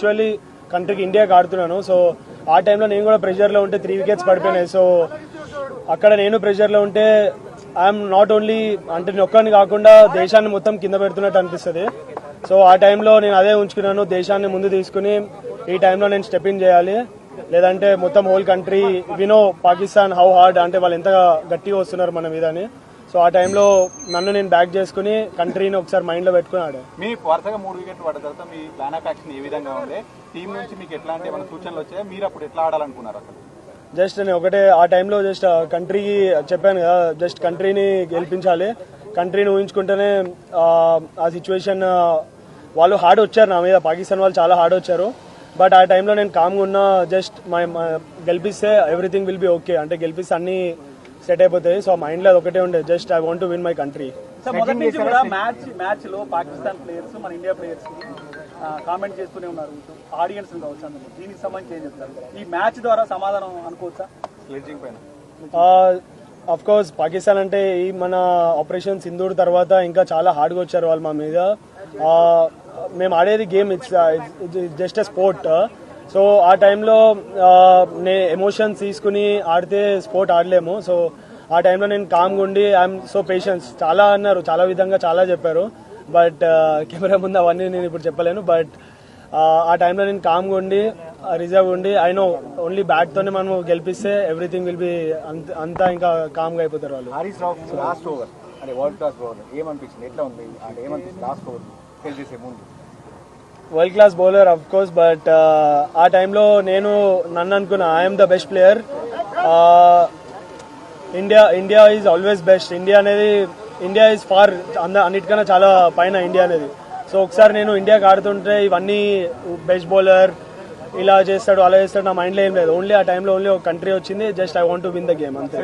Actually కంట్రీకి ఇండియాకి ఆడుతున్నాను. సో ఆ టైంలో నేను కూడా ప్రెషర్లో ఉంటే త్రీ వికెట్స్ పడిపోయినాయి. సో అక్కడ నేను ప్రెషర్లో ఉంటే ఐఎమ్ నాట్ ఓన్లీ అంటే నేను కాకుండా దేశాన్ని మొత్తం కింద పెడుతున్నట్టు అనిపిస్తుంది. సో ఆ టైంలో నేను అదే ఉంచుకున్నాను. దేశాన్ని ముందు తీసుకుని ఈ టైంలో నేను స్టెప్ ఇన్ చేయాలి. లేదంటే మొత్తం హోల్ కంట్రీ వినో పాకిస్తాన్ హౌ హార్డ్ అంటే వాళ్ళు ఎంత గట్టిగా వస్తున్నారు మన మీద అని. సో ఆ టైంలో నన్ను నేను బ్యాక్ చేసుకుని కంట్రీని ఒకసారి మైండ్లో పెట్టుకుని ఆడాను మీ వరుసగా మూడు వికెట్లు పడ్డ తర్వాత మీ ప్లాన్ ఆఫ్ యాక్షన్ ఏ విధంగా ఉంది? టీం నుంచి మీకు ఎట్లాంటి ఏమైనా సూచనలు వచ్చాయి? మీరు అప్పుడు ఎట్లా ఆడాలనుకున్నారు అసలు జస్ట్ నేను ఒకటే ఆ టైంలో జస్ట్ కంట్రీకి చెప్పాను కదా జస్ట్ కంట్రీని గెలిపించాలి. కంట్రీని ఊహించుకుంటేనే ఆ, ఆ సిచ్యువేషన్ వాళ్ళు హార్డ్ వచ్చారు నా మీద. పాకిస్తాన్ వాళ్ళు చాలా హార్డ్ వచ్చారు. బట్ ఆ టైంలో నేను కామ్గా ఉన్నా జస్ట్ మై గెలిపిస్తే ఎవ్రీథింగ్ విల్ బి ఓకే అంటే గెలిపిస్తే అన్ని సెట్ అయిపోతాయి సో మైండ్లో అది ఒకటే ఉండే just I want to win my country so మొదటి నుంచి కూడా మ్యాచ్ మ్యాచ్లో పాకిస్తాన్ ప్లేయర్స్ మన ఇండియా ప్లేయర్స్ కామెంట్ చేస్తూనే ఉన్నారు. ఆడియన్స్ కావచ్చు అందులో. దీనికి సంబంధించి ఏం చెప్తారు? ఈ మ్యాచ్ ద్వారా సమాధానం అనుకోవచ్చా? స్లెడ్జింగ్ పైన. అఫ్ కోర్స్ పాకిస్తాన్ అంటే ఈ మన ఆపరేషన్ సింధూర్ తర్వాత ఇంకా చాలా హార్డ్గా వచ్చారు వాళ్ళు మా మీద. మేము ఆడేది game it's just a sport so ఆ టైంలో నే ఎమోషన్స్ తీసుకుని ఆడితే స్పోర్ట్ ఆడలేము. సో ఆ టైంలో నేను కామ్గా ఉండి ఐఎమ్ సో పేషెన్స్ చాలా అన్నారు చాలా విధంగా చాలా చెప్పారు. బట్ కెమెరా ముందు అవన్నీ నేను ఇప్పుడు చెప్పలేను. బట్ ఆ టైంలో నేను కామ్గా ఉండి రిజర్వ్ ఉండి ఐ నో ఓన్లీ బ్యాట్తోనే మనం గెలిపిస్తే ఎవ్రీథింగ్ విల్ బి అంతా ఇంకా కామ్గా అయిపోతారు వాళ్ళు. హరీష్ రావు లాస్ట్ ఓవర్ అంటే వరల్డ్ క్లాస్ ఓవర్ ఏమనిపించింది? ఎట్లా ఉంది? అంటే ఏమనిపించింది? లాస్ట్ ఓవర్ ఫెల్ చేసే ముందు. World class bowler of course but ఆ టైంలో నేను నన్ను అనుకున్నా I'm the best player India India is always best India అనేది ఇండియా ఈజ్ ఫార్ అంద అన్నిటికన్నా చాలా పైన ఇండియా అనేది. సో ఒకసారి నేను ఇండియాకి ఆడుతుంటే ఇవన్నీ బెస్ట్ బౌలర్ ఇలా చేస్తాడు అలా చేస్తాడు నా మైండ్లో ఏం లేదు. ఓన్లీ ఆ టైంలో ఓన్లీ ఒక కంట్రీ వచ్చింది just I want to win the game అంతే.